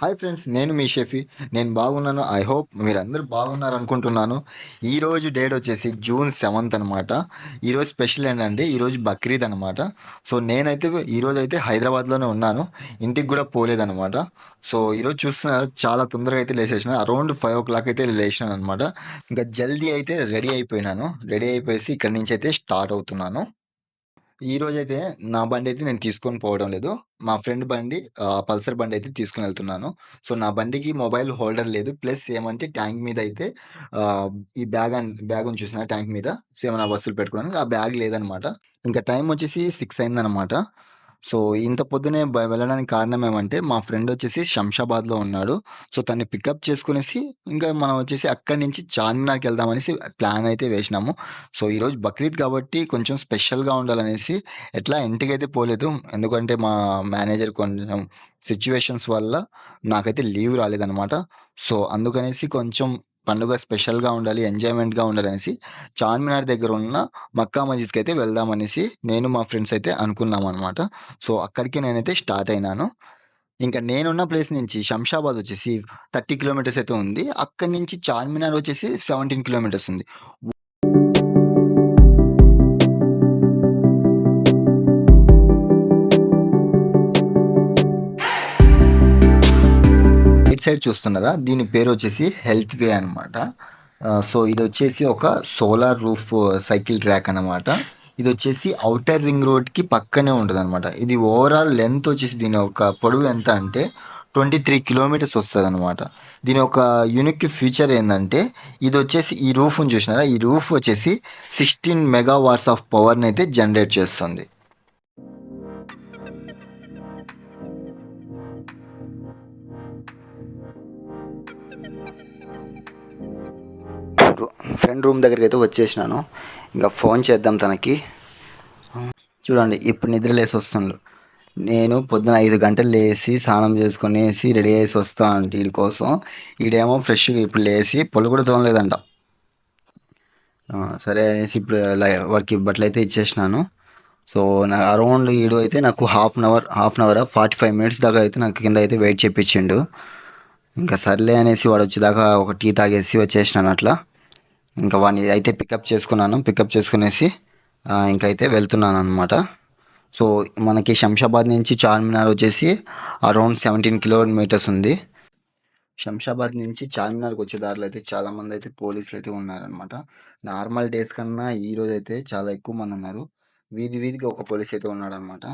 Hi friends నేను మీ షెఫీ. నేను బాగున్నాను. ఐ హోప్ మీరందరూ బాగున్నారు అనుకుంటున్నాను ఈరోజు డేట్ వచ్చేసి జూన్ సెవెంత్ అనమాట ఈరోజు స్పెషల్ ఏంటంటే ఈరోజు బక్రీద్ అనమాట సో నేనైతే ఈరోజు అయితే హైదరాబాద్లోనే ఉన్నాను. ఇంటికి కూడా పోలేదనమాట సో ఈరోజు చూస్తున్నారు చాలా తొందరగా అయితే లేచేసిన అరౌండ్ ఫైవ్ ఓ క్లాక్ అయితే లేచినాను అనమాట ఇంకా జల్దీ అయితే రెడీ అయిపోయినాను. రెడీ అయిపోయేసి ఇక్కడి నుంచి అయితే స్టార్ట్ అవుతున్నాను. ఈ అయితే నా బండి అయితే నేను తీసుకొని పోవడం లేదు. మా ఫ్రెండ్ బండి పల్సర్ బండి అయితే తీసుకొని వెళ్తున్నాను. సో, నా బండికి మొబైల్ హోల్డర్ లేదు. ప్లస్ ఏమంటే ట్యాంక్ మీద అయితే ఈ బ్యాగ్ బ్యాగ్ చూసిన ట్యాంక్ మీద. సో, ఏమైనా వస్తువులు పెట్టుకోవడానికి ఆ బ్యాగ్ లేదనమాట. ఇంకా టైం వచ్చేసి సిక్స్ అయిందనమాట. సో, ఇంత పొద్దున్నే బ వెళ్ళడానికి కారణం ఏమంటే, మా ఫ్రెండ్ వచ్చేసి శంషాబాద్‌లో ఉన్నాడు. సో, తనని పికప్ చేసుకునేసి ఇంకా మనం వచ్చేసి అక్కడి నుంచి చార్మినార్‌కి వెళ్దామనేసి ప్లాన్ అయితే వేసినాము. సో, ఈరోజు బక్రీద్ కాబట్టి కొంచెం స్పెషల్‌గా ఉండాలనేసి ఎట్లా ఇంటికైతే పోలేదు. ఎందుకంటే, మా మేనేజర్ కొంచెం సిట్యుయేషన్స్ వల్ల నాకైతే లీవ్ రాలేదనమాట. సో, అందుకనేసి కొంచెం పండుగ స్పెషల్‌గా ఉండాలి, ఎంజాయ్‌మెంట్‌గా ఉండాలనేసి చార్మినార్ దగ్గర ఉన్న మక్కా మస్జిద్‌కి అయితే వెళ్దామనేసి నేను మా ఫ్రెండ్స్ అయితే అనుకున్నాం అనమాట సో, అక్కడికి నేనైతే స్టార్ట్ అయినాను. ఇంకా నేనున్న ప్లేస్ నుంచి శంషాబాద్ వచ్చేసి 30 కిలోమీటర్స్ అయితే ఉంది. అక్కడి నుంచి చార్మినార్ వచ్చేసి 17 కిలోమీటర్స్ ఉంది. సైడ్ చూస్తున్నారా? దీని పేరు వచ్చేసి హెల్త్ వే అనమాట. సో ఇది వచ్చేసి ఒక సోలార్ రూఫ్ సైకిల్ ట్రాక్ అనమాట. ఇది వచ్చేసి అవుటర్ రింగ్ రోడ్‌కి పక్కనే ఉంటదనమాట. ఇది ఓవరాల్ లెంత్ వచ్చేసి దీని యొక్క పొడవు ఎంత అంటే 23 కిలోమీటర్స్ వస్తుంది అనమాట దీని ఒక యూనిక్ ఫీచర్ ఇది వచ్చేసి ఈ రూఫ్ని చూసినారా? ఈ రూఫ్ వచ్చేసి 16 మెగా వాట్స్ ఆఫ్ అయితే జనరేట్ చేస్తుంది. ఫ్రెండ్ రూమ్ దగ్గరికి అయితే వచ్చేసినాను. ఇంకా ఫోన్ చేద్దాం తనకి. చూడండి ఇప్పుడు నిద్ర లేసి వస్తుండు. నేను పొద్దున ఐదు గంటలు లేచి స్నానం చేసుకునేసి రెడీ చేసి వస్తా అంటే కోసం, ఈడేమో ఫ్రెష్‌గా ఇప్పుడు లేచి పొలు కూడా తోమలేదంట. సరే అనేసి ఇప్పుడు వాడికి బట్టలు అయితే ఇచ్చేసినాను. సో, నా అరౌండ్ ఈడు అయితే నాకు half an hour, half an hour forty five minutes దాకా అయితే నాకు కింద అయితే వెయిట్ చేయించిండు ఇంకా సర్లే అనేసి వాడు వచ్చేదాకా ఒక టీ తాగేసి వచ్చేసినాను అట్లా. ఇంకా వాడిని అయితే పికప్ చేసుకున్నాను. పికప్ చేసుకొనేసి అయితే వెళ్తున్నాను అనమాట సో, మనకి శంషాబాద్ నుంచి చార్మినార్ వచ్చేసి అరౌండ్ 17 కిలోమీటర్స్ ఉంది. శంషాబాద్ నుంచి చార్మినార్‌కి వచ్చే దారిలో అయితే చాలామంది అయితే పోలీసులు అయితే ఉన్నారనమాట. నార్మల్ డేస్ కన్నా ఈరోజైతే చాలా ఎక్కువ మంది ఉన్నారు వీధి వీధికి ఒక పోలీస్ అయితే ఉన్నాడనమాట.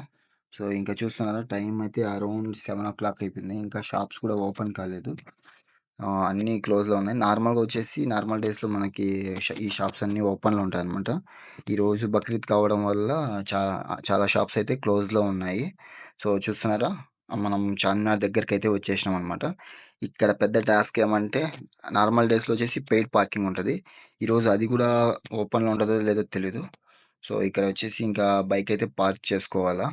సో, ఇంకా చూస్తున్నారా టైం అయితే అరౌండ్ 7:00 అయిపోయింది. ఇంకా షాప్స్ కూడా ఓపెన్ కాలేదు. అన్నీ క్లోజ్‌లో ఉన్నాయి. నార్మల్‌గా వచ్చేసి నార్మల్ డేస్‌లో మనకి ఈ షాప్స్ అన్నీ ఓపెన్‌లో ఉంటాయనమాట. ఈరోజు బక్రీద్ కావడం వల్ల చా చాలా షాప్స్ అయితే క్లోజ్‌లో ఉన్నాయి. సో, చూస్తున్నారా? మనం చార్మినార్ దగ్గరకైతే వచ్చేసినాం అనమాట ఇక్కడ పెద్ద టాస్క్ ఏమంటే నార్మల్ డేస్‌లో వచ్చేసి పెయిడ్ పార్కింగ్ ఉంటుంది ఈరోజు అది కూడా ఓపెన్‌లో ఉంటుందో లేదో తెలీదు. సో, ఇక్కడ వచ్చేసి ఇంకా బైక్ అయితే పార్క్ చేసుకోవాలా.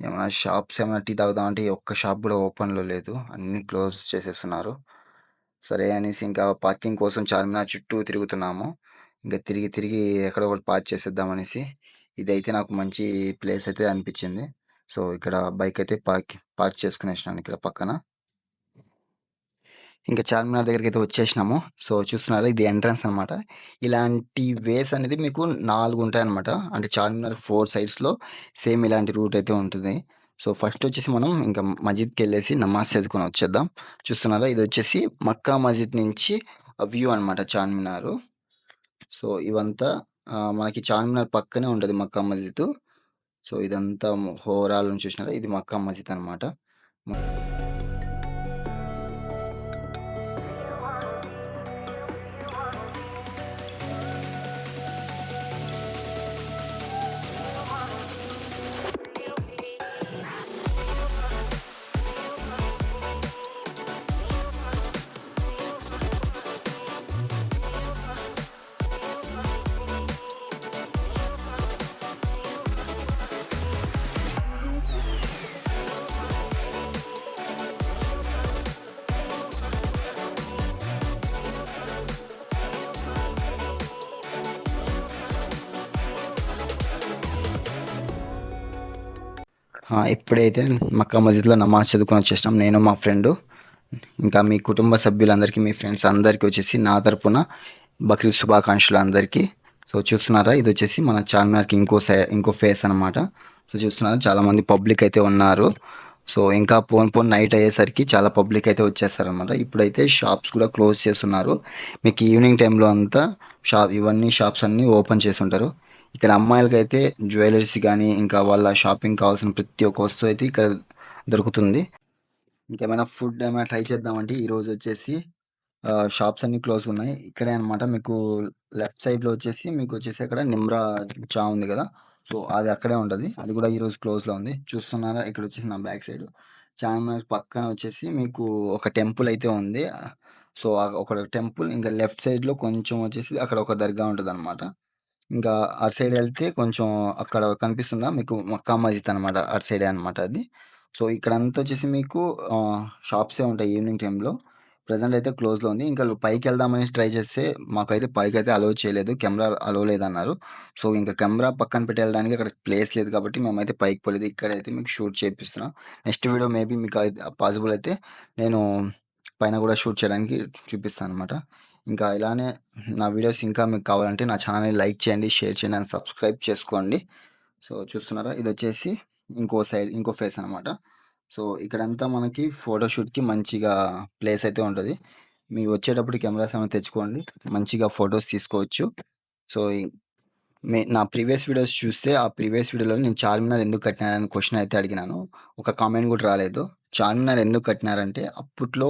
ఏమైనా షాప్స్ ఏమైనా టీ తాగుదామంటే ఒక్క షాప్ కూడా ఓపెన్‌లో లేదు. అన్నీ క్లోజ్ చేసేస్తున్నారు. సరే అనేసి ఇంకా పార్కింగ్ కోసం చార్మినార్ చుట్టూ తిరుగుతున్నాము. ఇంకా తిరిగి తిరిగి ఎక్కడో ఒకటి పార్క్ చేసేద్దాం అనేసి. ఇదైతే నాకు మంచి ప్లేస్ అయితే అనిపించింది. సో, ఇక్కడ బైక్ అయితే పార్క్ పార్క్ చేసుకునేసినాను ఇక్కడ పక్కన. ఇంకా చార్మినార్ దగ్గరికైతే వచ్చేసినాము. సో, చూస్తున్నారా ఇది ఎంట్రన్స్ అనమాట. ఇలాంటి వేస్ అనేది మీకు నాలుగు ఉంటాయన్నమాట. అంటే చార్మినార్ ఫోర్ సైడ్స్‌లో సేమ్ ఇలాంటి రూట్ అయితే ఉంటుంది. సో, ఫస్ట్ వచ్చేసి మనం ఇంకా మస్జిద్‌కెళ్ళేసి నమాజ్ చదువుకొని వచ్చేద్దాం. చూస్తున్నారా ఇది వచ్చేసి మక్కా మస్జిద్ నుంచి వ్యూ అనమాట చార్మినార్ సో, ఇవంతా మనకి చార్మినార్ పక్కనే ఉంటుంది మక్కా మస్జిద్. సో, ఇదంతా ఓవరాల్ చూసినారా ఇది మక్కా మస్జిద్ అనమాట. ఇప్పుడైతే మక్కా మస్జిద్‌లో నమాజ్ చదువుకొని వచ్చేసినాం నేను మా ఫ్రెండు. ఇంకా మీ కుటుంబ సభ్యులందరికీ మీ ఫ్రెండ్స్ అందరికీ వచ్చేసి నా తరపున బక్రీద్ శుభాకాంక్షలు అందరికీ. సో చూస్తున్నారా? ఇది వచ్చేసి మన చార్మినార్కి ఇంకో సై ఇంకో ఫేస్ అనమాట సో చూస్తున్నారా? చాలామంది పబ్లిక్ అయితే ఉన్నారు. సో ఇంకా పోన్ పోన్ నైట్ అయ్యేసరికి చాలా పబ్లిక్ అయితే వచ్చేస్తారనమాట ఇప్పుడైతే షాప్స్ కూడా క్లోజ్ చేస్తున్నారు. మీకు ఈవినింగ్ టైంలో అంతా షాప్ ఇవన్నీ షాప్స్ అన్నీ ఓపెన్ చేసి ఉంటారు ఇక్కడ అమ్మాయిలకైతే జ్యువెలరీస్ కానీ ఇంకా వాళ్ళ షాపింగ్ కావాల్సిన ప్రతి ఒక్క వస్తువు అయితే ఇక్కడ దొరుకుతుంది. ఇంకేమైనా ఫుడ్ ఏమైనా ట్రై చేద్దామంటే ఈరోజు వచ్చేసి షాప్స్ అన్ని క్లోజ్ ఉన్నాయి. ఇక్కడే అనమాట మీకు లెఫ్ట్ సైడ్లో వచ్చేసి మీకు వచ్చేసి అక్కడ నిమ్రా చా ఉంది కదా. సో అది అక్కడే ఉంటుంది. అది కూడా ఈరోజు క్లోజ్లో ఉంది. చూస్తున్నారా? ఇక్కడ వచ్చేసి నా బ్యాక్ సైడ్. చార్మినార్ పక్కన వచ్చేసి మీకు ఒక టెంపుల్ అయితే ఉంది. సో ఒక టెంపుల్ ఇంకా లెఫ్ట్ సైడ్లో కొంచెం వచ్చేసి అక్కడ ఒక దర్గా ఉంటుంది అనమాట ఇంకా అటు సైడ్ వెళ్తే కొంచెం అక్కడ కనిపిస్తుందా? మీకు మక్కా మస్జిద్ అనమాట అటు సైడే అనమాట అది. సో ఇక్కడంతా వచ్చేసి మీకు షాప్సే ఉంటాయి ఈవినింగ్ టైంలో ప్రజెంట్ అయితే క్లోజ్లో ఉంది. ఇంకా పైకి వెళ్దామని ట్రై చేస్తే మాకైతే పైకి అయితే అలో చేయలేదు. కెమెరా అలో లేదన్నారు. సో ఇంకా కెమెరా పక్కన పెట్టి వెళ్ళడానికి అక్కడ ప్లేస్ లేదు కాబట్టి మేమైతే పైకి పోలేదు. ఇక్కడైతే మీకు షూట్ చేపిస్తున్నాం. నెక్స్ట్ వీడియో మేబీ మీకు పాసిబుల్ అయితే నేను పైన కూడా షూట్ చేయడానికి చూపిస్తాను అనమాట ఇంకా ఇలానే నా వీడియోస్ ఇంకా మీకు కావాలంటే నా ఛానల్ని లైక్ చేయండి షేర్ చేయండి అండ్ సబ్స్క్రైబ్ చేసుకోండి. సో చూస్తున్నారా? ఇది వచ్చేసి ఇంకో సైడ్ ఇంకో ఫేస్ అనమాట సో ఇక్కడంతా మనకి ఫోటోషూట్కి మంచిగా ప్లేస్ అయితే ఉంటుంది. మీరు వచ్చేటప్పుడు కెమెరాస్ ఏమైనా తెచ్చుకోండి. మంచిగా ఫొటోస్ తీసుకోవచ్చు. సో మే నా ప్రీవియస్ వీడియోస్ చూస్తే ఆ ప్రీవియస్ వీడియోలో నేను చార్మినార్ ఎందుకు కట్టినారని క్వశ్చన్ అయితే అడిగినాను. ఒక కామెంట్ కూడా రాలేదు. చార్మినార్ ఎందుకు కట్టినారంటే అప్పట్లో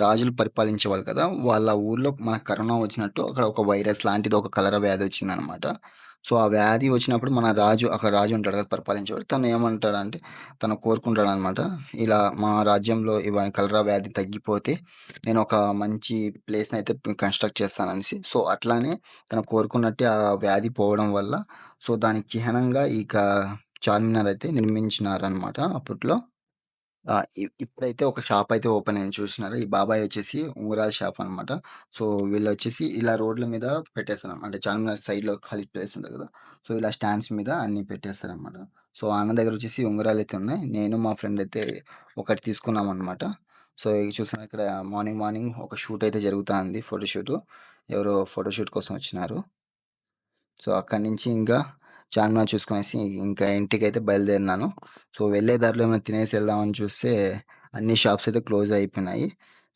రాజులు పరిపాలించేవాళ్ళు కదా వాళ్ళ ఊర్లో మన కరోనా వచ్చినట్టు అక్కడ ఒక వైరస్ లాంటిది ఒక కలర వ్యాధి వచ్చిందనమాట సో ఆ వ్యాధి వచ్చినప్పుడు మన రాజు అక్కడ రాజు ఉంటాడు కదా పరిపాలించేవాడు. తను ఏమంటాడంటే తను కోరుకుంటాడు అనమాట ఇలా మా రాజ్యంలో ఇవన్నీ కలరా వ్యాధి తగ్గిపోతే నేను ఒక మంచి ప్లేస్ని అయితే కన్స్ట్రక్ట్ చేస్తాననేసి. సో అట్లానే తను కోరుకున్నట్టే ఆ వ్యాధి పోవడం వల్ల సో దానికి చిహ్నంగా ఇక చార్మినార్ అయితే నిర్మించినారనమాట అప్పట్లో. ఆ! ఇ ఇప్పుడైతే ఒక షాప్ అయితే ఓపెన్ అయింది చూసినారా? ఈ బాబాయ్ వచ్చేసి ఉంగరాల షాప్ అనమాట. సో, వీళ్ళొచ్చేసి ఇలా రోడ్ల మీద పెట్టేస్తారు. అంటే చార్మినార్ సైడ్‌లో ఖాళీ ప్లేస్ ఉంటది కదా! సో, ఇలా స్టాండ్స్ మీద అన్నీ పెట్టేస్తారనమాట. సో, అన్న దగ్గర వచ్చేసి ఉంగరాలైతే ఉన్నాయి. నేను మా ఫ్రెండ్ అయితే ఒకటి తీసుకున్నామనమాట. సో, ఇవి చూస్తున్నారు ఇక్కడ మార్నింగ్, మార్నింగ్ ఒక షూట్ అయితే జరుగుతా ఉంది. ఫోటోషూటు. ఎవరో ఫోటోషూట్ కోసం వచ్చినారు. సో, అక్కడి నుంచి ఇంకా చార్మినార్ చూసుకునేసి ఇంకా ఇంటికి అయితే బయలుదేరినాను. సో, వెళ్ళే దారిలో ఏమైనా తినేసి వెళ్దామని చూస్తే అన్ని షాప్స్ అయితే క్లోజ్ అయిపోయినాయి.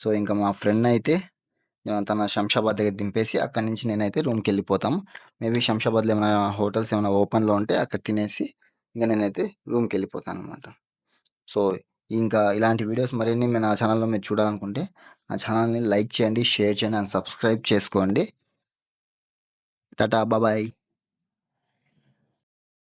సో, ఇంకా మా ఫ్రెండ్ అయితే తన శంషాబాద్ దగ్గర దింపేసి అక్కడి నుంచి నేనైతే రూమ్కి వెళ్ళిపోతాం మేబీ శంషాబాద్‌లో ఏమైనా హోటల్స్ ఏమైనా ఓపెన్‌లో ఉంటే అక్కడ తినేసి ఇంకా నేనైతే రూమ్కి వెళ్ళిపోతాను అనమాట సో, ఇంకా ఇలాంటి వీడియోస్ మరిన్ని మీ నా ఛానల్‌లో మీరు చూడాలనుకుంటే నా ఛానల్‌ని లైక్ చేయండి, షేర్ చేయండి అండ్ సబ్స్క్రైబ్ చేసుకోండి. టాటా! బాబాయ్.